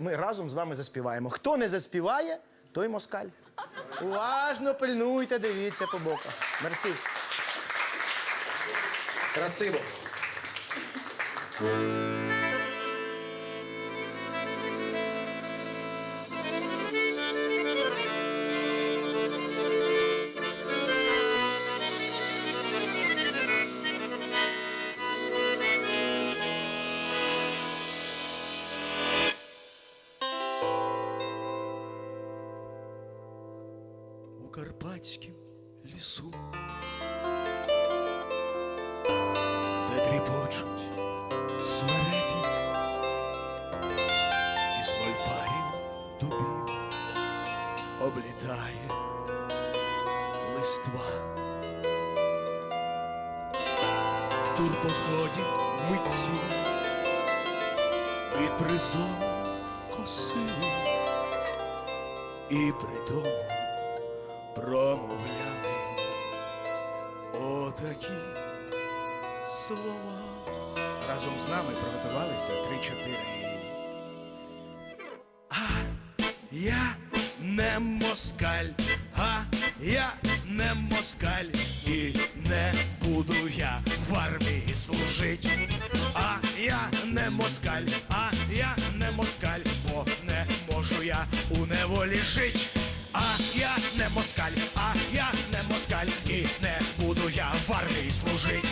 Ми разом з вами заспіваємо. Хто не заспіває, той москаль. Уважно пильнуйте, дивіться по боках. Мерсі. Красиво. Карпатськім лісу, де тріпочуть смереки із мольфарів дубів облітає листва. В турпоході митці від призову косили і при тому промовляли отакі слова. Разом з нами приготувалися три-чотири. А я не москаль, а я не москаль, і не буду я в армії служить. А я не москаль, а я не москаль, бо не можу я у неволі жить. А я не москаль, а я не москаль, і не буду я в армії служить.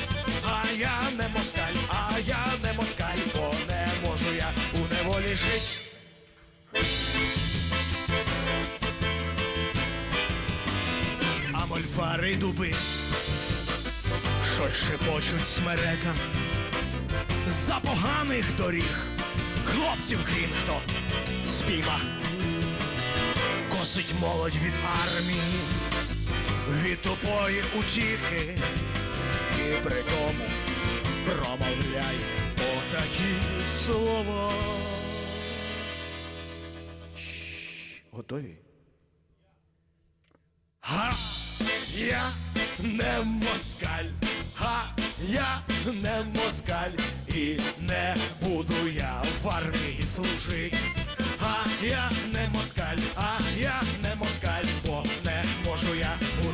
А я не москаль, а я не москаль, бо не можу я у неволі жить. а мольфари дуби, що шепочуть смерека за поганих доріг, хлопців хрін хто співа, косить молодь від армії, від тупої утіхи, і при тому промовляє отакі слова. Готові? Га, я не москаль, га, я не москаль, і не буду я в армії служить. А я не москаль, а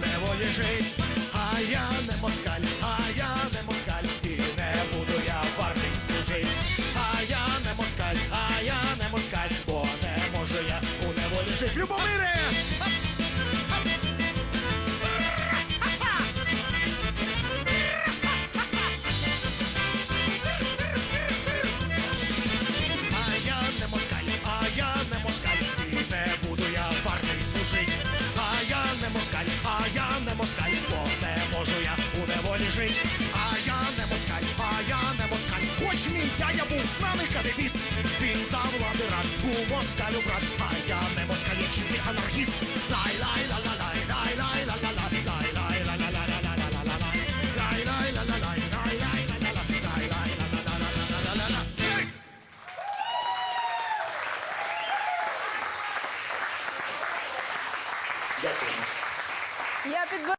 неволі жить. А я не москаль, а я не москаль, і не буду я в армії служить. А я не москаль, а я не москаль, бо не можу я у неволі жить. Любомире! москаль, бо не можу я у неволі жить. А я не москаль, а я не москаль. Хоч мій дядя був знаний кадебіст. Він за влади рад був москалю брат, а я не москаль, чистий анархіст. Дай лай ла ла лай лай лай ла ла лай Дай лай ла ла ла лай. Я підбор...